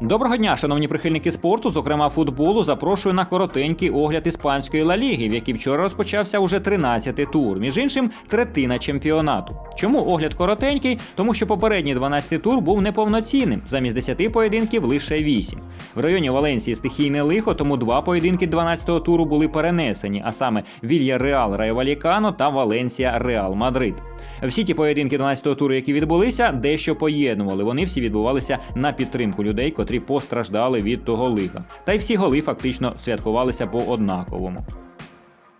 Доброго дня, шановні прихильники спорту, зокрема футболу. Запрошую на коротенький огляд іспанської Ла Ліги, в якій вчора розпочався уже 13-й тур. Між іншим, третина чемпіонату. Чому огляд коротенький? Тому що попередній 12-й тур був неповноцінним. Замість 10 поєдинків лише 8. В районі Валенсії стихійне лихо, тому два поєдинки 12-го туру були перенесені, а саме Вілья Реал Рай Валікано та Валенсія Реал Мадрид. Всі ті поєдинки 12-го туру, які відбулися, дещо поєднували. Вони всі відбувалися на підтримку людей, котрі постраждали від того лиха. Та й всі голи фактично святкувалися по однаковому.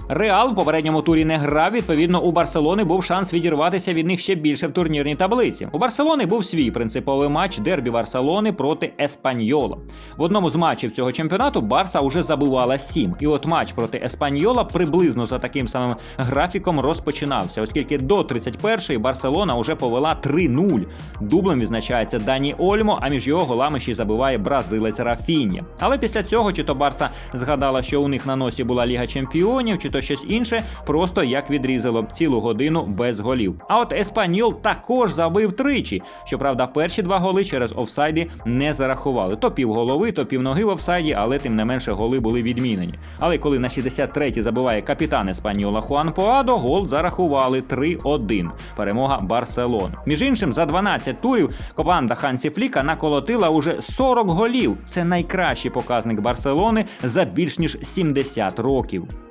Реал в попередньому турі не грав. Відповідно, у Барселони був шанс відірватися від них ще більше в турнірній таблиці. У Барселони був свій принциповий матч дербі Барселони проти Еспаньола. В одному з матчів цього чемпіонату Барса уже забивала 7. І от матч проти Еспаньола приблизно за таким самим графіком розпочинався, оскільки до 31-ї Барселона вже повела 3-0. Дублем відзначається Дані Ольмо, а між його голами ще й забиває бразилець Рафіння. Але після цього чи то Барса згадала, що у них на носі була Ліга Чемпіонів, чи то щось інше, просто як відрізало цілу годину без голів. А от Еспаньол також забив тричі. Щоправда, перші два голи через офсайди не зарахували. То півголови, то півноги в офсайді, але тим не менше голи були відмінені. Але коли на 63-й забиває капітан Еспаньола Хуан Поадо, гол зарахували 3-1. Перемога Барселони. Між іншим, за 12 турів команда Хансі Фліка наколотила уже 40 голів. Це найкращий показник Барселони за більш ніж 70 років.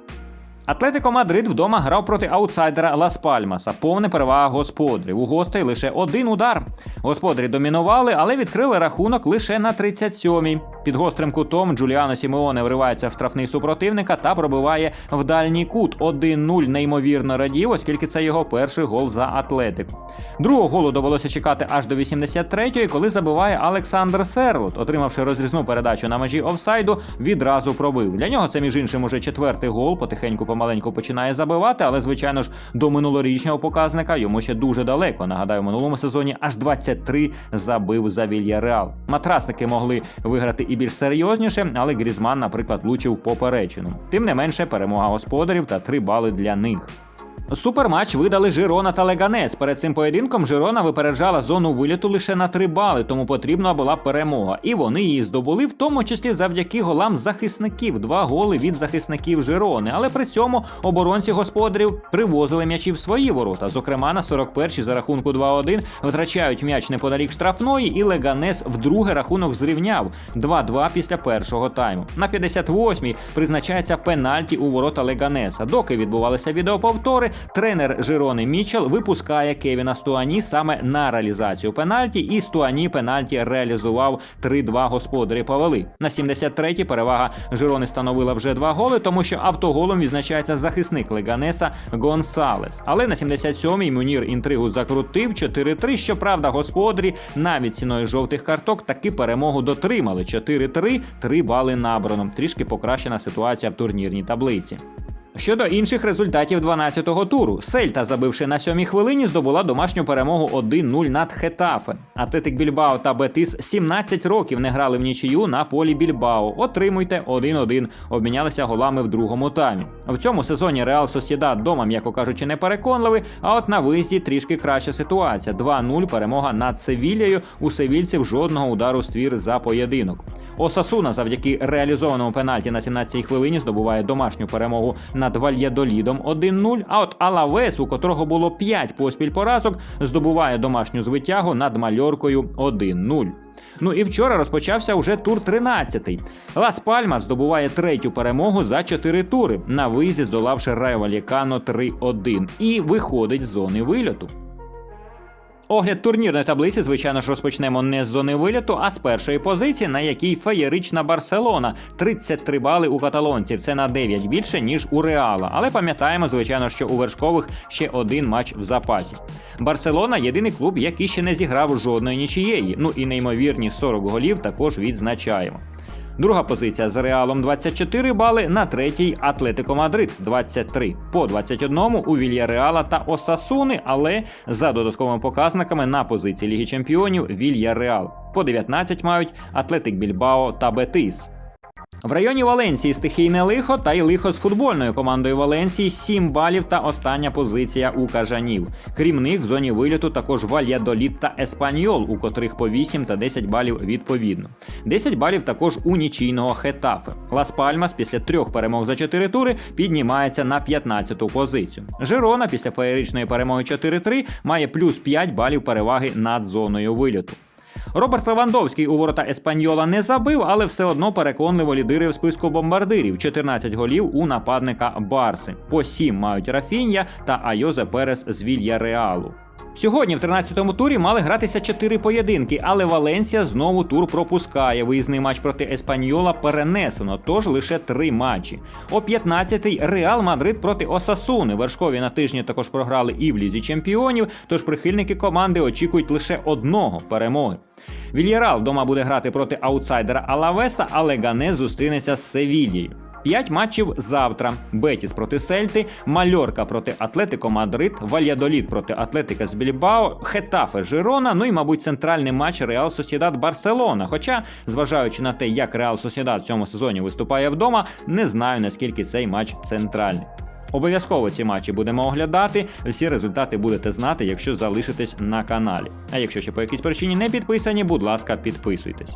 Атлетико Мадрид вдома грав проти аутсайдера Лас Пальмаса. Повна перевага господарів. У гостей лише один удар. Господарі домінували, але відкрили рахунок лише на 37-й. Під гострим кутом Джуліано Сімеоне вривається в штрафний супротивника та пробиває в дальній кут. 1-0 неймовірно радів, оскільки це його перший гол за Атлетико. Другого голу довелося чекати аж до 83-ї, коли забиває Олександр Серлот, отримавши розрізну передачу на межі офсайду, відразу пробив. Для нього це між іншим уже четвертий гол, потихеньку помаленьку починає забивати, але звичайно ж до минулорічного показника йому ще дуже далеко. Нагадаю, в минулому сезоні аж 23 забив за Вільяреал. Матрасники могли виграти і більш серйозніше, але Грізман, наприклад, влучив в поперечину. Тим не менше, перемога господарів та 3 бали для них. Суперматч видали Жирона та Леганес. Перед цим поєдинком Жирона випереджала зону виліту лише на 3 бали, тому потрібна була перемога. І вони її здобули, в тому числі завдяки голам захисників. Два голи від захисників Жирони. Але при цьому оборонці господарів привозили м'ячі в свої ворота. Зокрема, на 41-й за рахунку 2-1 втрачають м'яч неподалік штрафної, і Леганес вдруге рахунок зрівняв 2-2 після першого тайму. На 58-й призначається пенальті у ворота Леганеса. Доки відбувалися відеоповтори, тренер Жирони Мічел випускає Кевіна Стуані саме на реалізацію пенальті, і Стуані пенальті реалізував 3-2 господарі повели. На 73-й перевага Жирони становила вже два голи, тому що автоголом відзначається захисник Леганеса Гонсалес. Але на 77-й Мунір інтригу закрутив 4-3. Щоправда, господарі навіть ціною жовтих карток таки перемогу дотримали. 4-3, 3 бали набрано. Трішки покращена ситуація в турнірній таблиці. Щодо інших результатів 12-го туру, Сельта, забивши на сьомій хвилині, здобула домашню перемогу 1-0 над Хетафе. Атлетик Більбао та Бетис 17 років не грали в нічию на полі Більбао. Отримуйте 1-1. Обмінялися голами в другому таймі. В цьому сезоні Реал Сосєдад дома, м'яко кажучи, не переконливий, а от на виїзді трішки краща ситуація. 2-0 перемога над Севільєю. У севільців жодного удару ствір за поєдинок. Осасуна завдяки реалізованому пенальті на 17-й хвилині здобуває домашню перемогу над Вальядолідом 1-0. А от Алавес, у котрого було 5 поспіль поразок, здобуває домашню звитягу над Мальоркою 1-0. Ну і вчора розпочався уже тур 13-й. Лас Пальма здобуває третю перемогу за 4 тури, на виїзді здолавши райвалікано 3-1 і виходить з зони вильоту. Огляд турнірної таблиці, звичайно ж, розпочнемо не з зони виліту, а з першої позиції, на якій феєрична Барселона. 33 бали у каталонців. Це на 9 більше, ніж у Реала. Але пам'ятаємо, звичайно, що у вершкових ще один матч в запасі. Барселона єдиний клуб, який ще не зіграв жодної нічієї. Ну і неймовірні 40 голів також відзначаємо. Друга позиція з Реалом 24 бали, на третій Атлетико Мадрид 23. По 21 у Вільяреала та Осасуни, але за додатковими показниками на позиції Ліги Чемпіонів Вільяреал. По 19 мають Атлетик Більбао та Бетис. В районі Валенсії стихійне лихо та й лихо з футбольною командою Валенсії 7 балів та остання позиція у кажанів. Крім них, в зоні виліту також Вальядоліт та Еспаньол, у котрих по 8 та 10 балів відповідно. 10 балів також у нічийного Хетафе. Лас Пальмас після трьох перемог за 4 тури піднімається на 15-ту позицію. Жирона після феєричної перемоги 4-3 має плюс 5 балів переваги над зоною виліту. Роберт Левандовський у ворота Еспаньола не забив, але все одно переконливо лідири в списку бомбардирів. 14 голів у нападника Барси. По 7 мають Рафінья та Айозе Перес з Вільяреалу. Сьогодні в 13-му турі мали гратися 4 поєдинки, але Валенсія знову тур пропускає. Виїзний матч проти Еспаньола перенесено, тож лише 3 матчі. О 15-й Реал Мадрид проти Осасуни. Вершкові на тижні також програли і в лізі чемпіонів, тож прихильники команди очікують лише одного перемоги. Вільярал вдома буде грати проти аутсайдера Алавеса, але Гане зустрінеться з Севільєю. П'ять матчів завтра: Бетіс проти Сельти, Мальорка проти Атлетико Мадрид, Вальядоліт проти Атлетика з Більбао, Хетафе Жирона. Ну і, мабуть, центральний матч Реал Сосідат Барселона. Хоча, зважаючи на те, як Реал Сосідат в цьому сезоні виступає вдома, не знаю наскільки цей матч центральний. Обов'язково ці матчі будемо оглядати. Всі результати будете знати, якщо залишитесь на каналі. А якщо ще по якійсь причині не підписані, будь ласка, підписуйтесь.